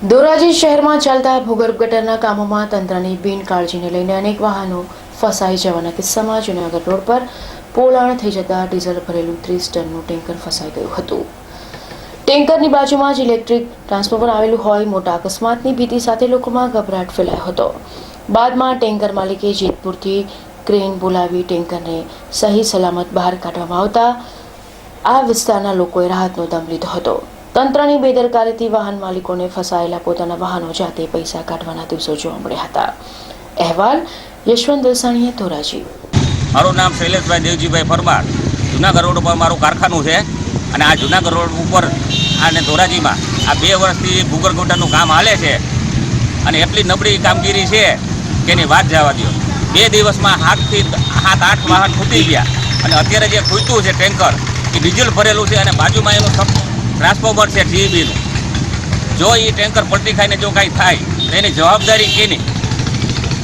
ધોરાજી શહેરમાં ચાલતા ભૂગર્ભ ગટરના કામોમાં તંત્રની બિનકાળજીને લઈને અનેક વાહનો ફસાઈ જવાના કિસ્સામાં જૂનાગઢ રોડ પર પોલાણ થઈ જતા ડીઝલ ભરેલું ત્રીસ ટનનું ટેન્કર ફસાઈ ગયું હતું. ટેન્કરની બાજુમાં જ ઇલેક્ટ્રિક ટ્રાન્સફોર્મર આવેલું હોય, મોટા અકસ્માતની ભીતિ સાથે લોકોમાં ગભરાટ ફેલાયો હતો. બાદમાં ટેન્કર માલિકે જેતપુરથી ક્રેન બોલાવી ટેન્કરને સહી સલામત બહાર કાઢવામાં આવતા આ વિસ્તારના લોકોએ રાહતનો દમ લીધો હતો. તંત્રની બેદરકારીથી વાહન માલિકોને ફસાયેલા પોતાના વાહનો જાતે પૈસા કાઢવાના દિવસો જોવા મળ્યા હતા. અહેવાલ યશવંત દલસાણીએ ધોરાજી. મારું નામ શૈલેષભાઈ દેવજીભાઈ પરમાર. જુનાગઢ રોડ ઉપર મારું કારખાનું છે અને આ જુનાગઢ રોડ ઉપર અને ધોરાજીમાં આ બે વર્ષથી ભૂગર્ભ ગટરનું કામ હાલે છે અને એટલી નબળી કામગીરી છે કે એની વાત જવા દો બે દિવસમાં સાતથી સાત આઠ વાહન ખૂટી ગયા અને અત્યારે જે ખૂટ્યું છે ટેન્કર, એ ડીઝલ ભરેલું છે અને બાજુમાં એનું ટ્રાન્સફોર્મર છે જીબીનું જો એ ટેન્કર પલટી ખાઈને જો કાંઈ થાય, તો એની જવાબદારી કેની?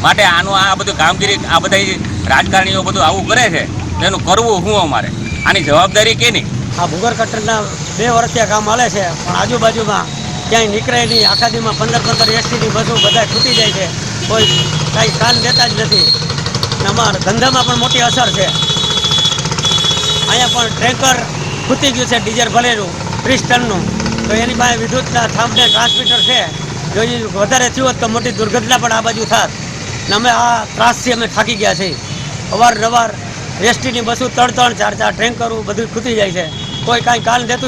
માટે આનું આ બધું કામગીરી, આ બધા રાજકારણીઓ બધું આવું કરે છે એનું કરવું શું અમારે? આની જવાબદારી કેની? આ ભૂગર કટરના બે વર્ષથી કામ હાલે છે, પણ આજુબાજુમાં ક્યાંય નીકળે નહીં. આખા દીમાં પંદર પંદર એસટીની બસો બધા છૂટી જાય છે. કોઈ કાંઈ કાન લેતા જ નથી. અમારા ધંધામાં પણ મોટી અસર છે. અહીંયા પણ ટેન્કર ખૂટી ગયું છે, ડીઝલ ભરેલું ત્રીસ ટનનું. તો એની પાસે વિદ્યુતના થાંભને ટ્રાન્સમીટર છે. જો એ વધારે થયું હોત તો મોટી દુર્ઘટના પણ આ બાજુ થાત. ને અમે આ ત્રાસથી અમે થાકી ગયા છીએ. અવારનવાર એસટીની બસો ત્રણ ત્રણ ચાર ચાર ટેન્કરો બધું ખૂટી જાય છે. કોઈ કાંઈ કાલ દેતું